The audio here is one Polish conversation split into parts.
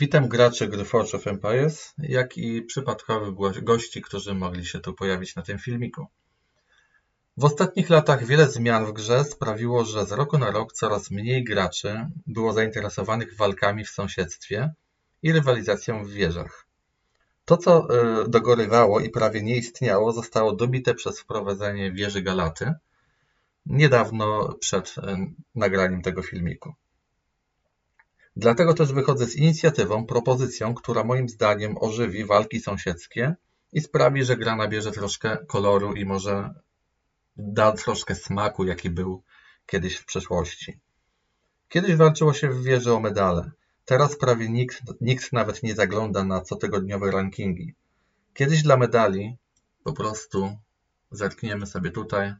Witam graczy gry Forge of Empires, jak i przypadkowych gości, którzy mogli się tu pojawić na tym filmiku. W ostatnich latach wiele zmian w grze sprawiło, że z roku na rok coraz mniej graczy było zainteresowanych walkami w sąsiedztwie i rywalizacją w wieżach. To, co e, dogorywało i prawie nie istniało, zostało dobite przez wprowadzenie wieży Galaty niedawno przed e, nagraniem tego filmiku. Dlatego też wychodzę z inicjatywą, propozycją, która moim zdaniem ożywi walki sąsiedzkie i sprawi, że gra nabierze troszkę koloru i może da troszkę smaku, jaki był kiedyś w przeszłości. Kiedyś walczyło się w wieży o medale. Teraz prawie nikt, nikt nawet nie zagląda na cotygodniowe rankingi. Kiedyś dla medali po prostu zerkniemy sobie tutaj.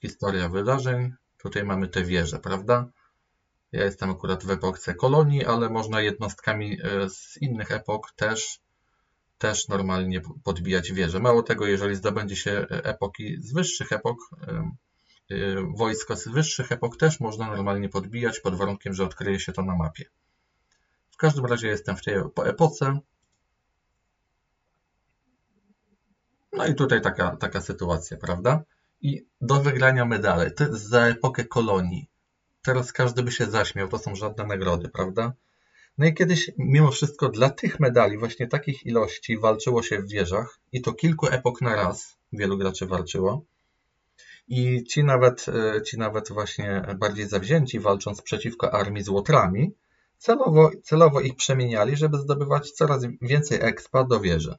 Historia wydarzeń. Tutaj mamy te wieże, prawda? Ja jestem akurat w epoce kolonii, ale można jednostkami e, z innych epok też, też normalnie podbijać wieże. Mało tego, jeżeli zdobędzie się e, epoki z wyższych epok, e, wojsko z wyższych epok też można normalnie podbijać pod warunkiem, że odkryje się to na mapie. W każdym razie jestem w tej epoce. No i tutaj taka, taka sytuacja, prawda? I do wygrania medale. To jest za epokę kolonii teraz każdy by się zaśmiał, to są żadne nagrody, prawda? No i kiedyś, mimo wszystko, dla tych medali, właśnie takich ilości, walczyło się w wieżach i to kilku epok na raz wielu graczy walczyło. I ci nawet, e, ci nawet właśnie bardziej zawzięci, walcząc przeciwko armii z łotrami, celowo, celowo ich przemieniali, żeby zdobywać coraz więcej expa do wieży.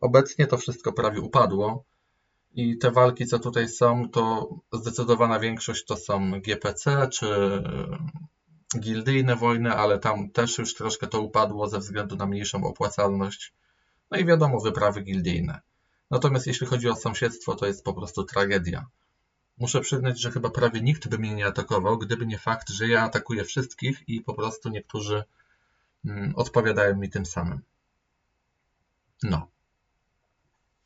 Obecnie to wszystko prawie upadło, i te walki, co tutaj są, to zdecydowana większość to są GPC czy e, gildyjne wojny, ale tam też już troszkę to upadło ze względu na mniejszą opłacalność. No i wiadomo, wyprawy gildyjne. Natomiast jeśli chodzi o sąsiedztwo, to jest po prostu tragedia. Muszę przyznać, że chyba prawie nikt by mnie nie atakował, gdyby nie fakt, że ja atakuję wszystkich i po prostu niektórzy mm, odpowiadają mi tym samym. No.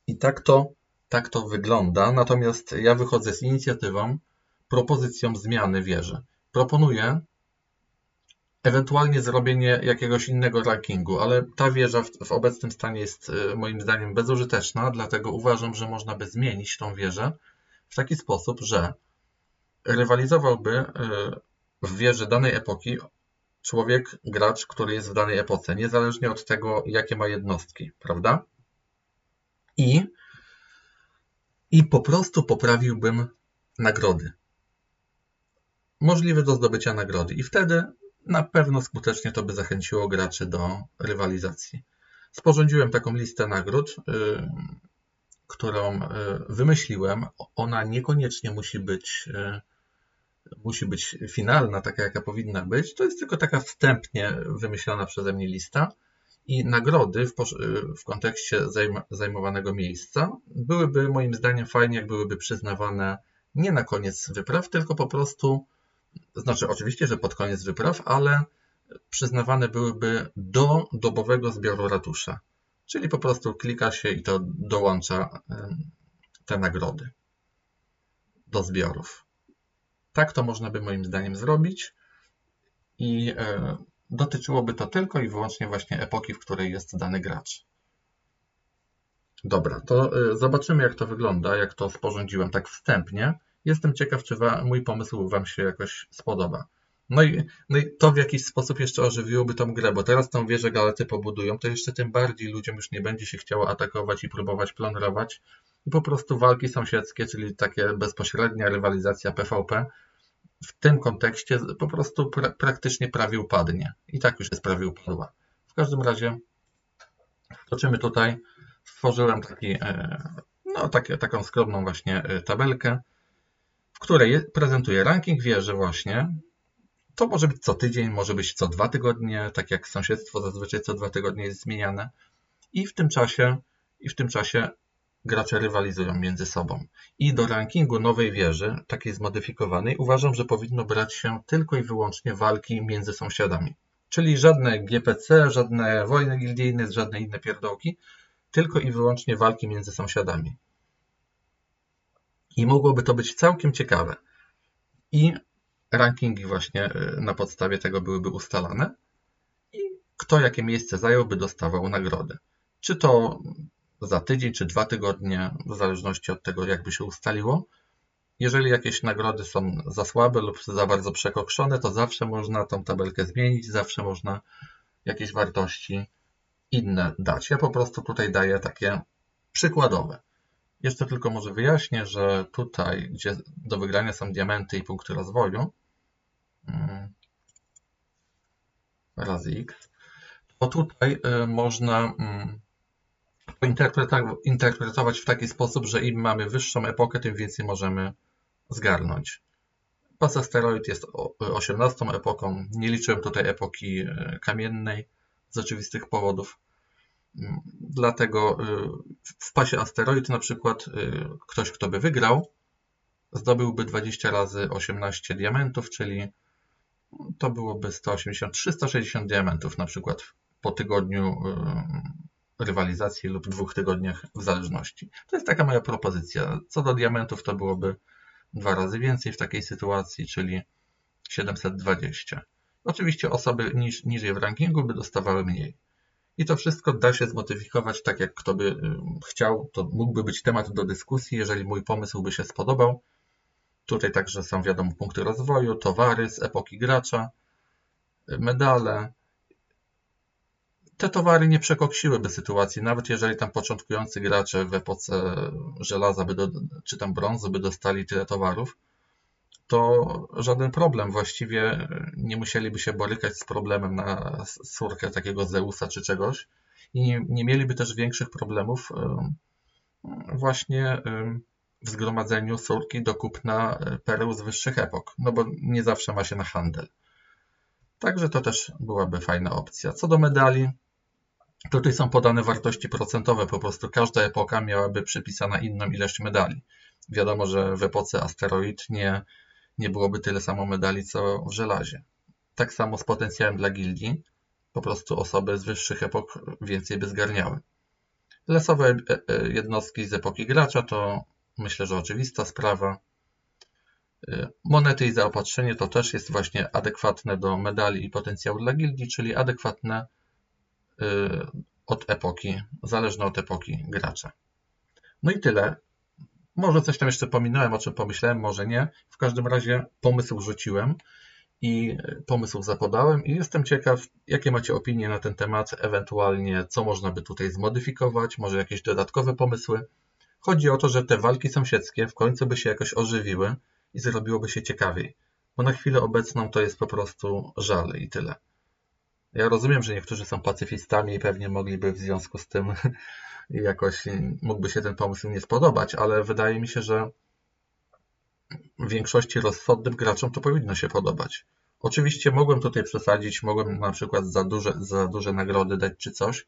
I tak to tak to wygląda, natomiast ja wychodzę z inicjatywą, propozycją zmiany wieży. Proponuję ewentualnie zrobienie jakiegoś innego rankingu, ale ta wieża w, w, obecnym stanie jest y, moim zdaniem bezużyteczna, dlatego uważam, że można by zmienić tą wieżę w taki sposób, że rywalizowałby y, w wieży danej epoki człowiek, gracz, który jest w danej epoce, niezależnie od tego, jakie ma jednostki, prawda? I i po prostu poprawiłbym nagrody. Możliwe do zdobycia nagrody i wtedy na pewno skutecznie to by zachęciło graczy do rywalizacji. Sporządziłem taką listę nagród, yy, którą yy, wymyśliłem. Ona niekoniecznie musi być, yy, musi być finalna, taka jaka powinna być. To jest tylko taka wstępnie wymyślona przeze mnie lista i nagrody w, w kontekście zajmowanego miejsca byłyby moim zdaniem fajnie, jak byłyby przyznawane nie na koniec wypraw, tylko po prostu, znaczy oczywiście, że pod koniec wypraw, ale przyznawane byłyby do dobowego zbioru ratusza. Czyli po prostu klika się i to dołącza te nagrody do zbiorów. Tak to można by moim zdaniem zrobić i e, dotyczyłoby to tylko i wyłącznie właśnie epoki, w której jest dany gracz. Dobra, to y, zobaczymy jak to wygląda, jak to sporządziłem tak wstępnie. Jestem ciekaw, czy mój pomysł Wam się jakoś spodoba. No i, no i to w jakiś sposób jeszcze ożywiłoby tą grę, bo teraz tą wieżę galety pobudują, to jeszcze tym bardziej ludziom już nie będzie się chciało atakować i próbować plądrować. I po prostu walki sąsiedzkie, czyli takie bezpośrednia rywalizacja PvP, w tym kontekście po prostu pra praktycznie prawie upadnie. I tak już jest prawie upadła. W każdym razie toczymy tutaj. Stworzyłem taki, e, no, taką skromną właśnie e, tabelkę, w której prezentuję ranking wieży właśnie. To może być co tydzień, może być co dwa tygodnie, tak jak sąsiedztwo zazwyczaj co dwa tygodnie jest zmieniane. I w tym czasie, i w tym czasie gracze rywalizują między sobą. I do rankingu nowej wieży, takiej zmodyfikowanej, uważam, że powinno brać się tylko i wyłącznie walki między sąsiadami. Czyli żadne GPC, żadne wojny gildijne, żadne inne pierdołki, tylko i wyłącznie walki między sąsiadami. I mogłoby to być całkiem ciekawe. I rankingi właśnie y, na podstawie tego byłyby ustalane i kto jakie miejsce zająłby dostawał nagrodę. Czy to za tydzień, czy dwa tygodnie, w zależności od tego, jakby się ustaliło. Jeżeli jakieś nagrody są za słabe lub za bardzo przekokszone, to zawsze można tą tabelkę zmienić, zawsze można jakieś wartości inne dać. Ja po prostu tutaj daję takie przykładowe. Jeszcze tylko może wyjaśnię, że tutaj, gdzie do wygrania są diamenty i punkty rozwoju, mm, razy x, to tutaj y, można mm, interpretować w taki sposób, że im mamy wyższą epokę, tym więcej możemy zgarnąć. Pas asteroid jest 18 epoką. Nie liczyłem tutaj epoki y, kamiennej z oczywistych powodów. Mm, dlatego y, w pasie asteroid na przykład ktoś, kto by wygrał, zdobyłby 20 razy 18 diamentów, czyli to byłoby 180, 360 diamentów na przykład po tygodniu rywalizacji lub dwóch tygodniach w zależności. To jest taka moja propozycja. Co do diamentów to byłoby dwa razy więcej w takiej sytuacji, czyli 720. Oczywiście osoby niż, niżej w rankingu by dostawały mniej. I to wszystko da się zmodyfikować tak, jak kto by chciał. To mógłby być temat do dyskusji, jeżeli mój pomysł by się spodobał. Tutaj także są wiadomo punkty rozwoju, towary z epoki gracza, medale, te towary nie przekoksiłyby sytuacji, nawet jeżeli tam początkujący gracze w epoce żelaza by do, czy tam brązu by dostali tyle towarów, to żaden problem. Właściwie nie musieliby się borykać z problemem na surkę takiego Zeusa czy czegoś i nie, nie mieliby też większych problemów właśnie w zgromadzeniu surki do kupna pereł z wyższych epok, no bo nie zawsze ma się na handel. Także to też byłaby fajna opcja. Co do medali, Tutaj są podane wartości procentowe, po prostu każda epoka miałaby przypisana inną ilość medali. Wiadomo, że w epoce asteroid nie, nie byłoby tyle samo medali, co w żelazie. Tak samo z potencjałem dla gildii, po prostu osoby z wyższych epok więcej by zgarniały. Lesowe e, e, jednostki z epoki gracza to myślę, że oczywista sprawa. E, monety i zaopatrzenie to też jest właśnie adekwatne do medali i potencjału dla gildii, czyli adekwatne od epoki, zależne od epoki gracza. No i tyle. Może coś tam jeszcze pominąłem, o czym pomyślałem, może nie. W każdym razie pomysł rzuciłem i pomysł zapodałem i jestem ciekaw, jakie macie opinie na ten temat, ewentualnie co można by tutaj zmodyfikować, może jakieś dodatkowe pomysły. Chodzi o to, że te walki sąsiedzkie w końcu by się jakoś ożywiły i zrobiłoby się ciekawiej, bo na chwilę obecną to jest po prostu żal i tyle. Ja rozumiem, że niektórzy są pacyfistami i pewnie mogliby w związku z tym jakoś mógłby się ten pomysł nie spodobać, ale wydaje mi się, że większości rozsądnym graczom to powinno się podobać. Oczywiście mogłem tutaj przesadzić, mogłem na przykład za duże, za duże nagrody dać czy coś,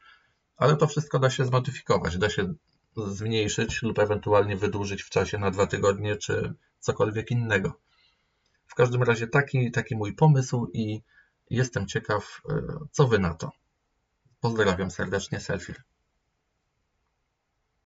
ale to wszystko da się zmodyfikować, da się zmniejszyć lub ewentualnie wydłużyć w czasie na dwa tygodnie czy cokolwiek innego. W każdym razie taki, taki mój pomysł i Jestem ciekaw, e, co wy na to. Pozdrawiam serdecznie, Selfie.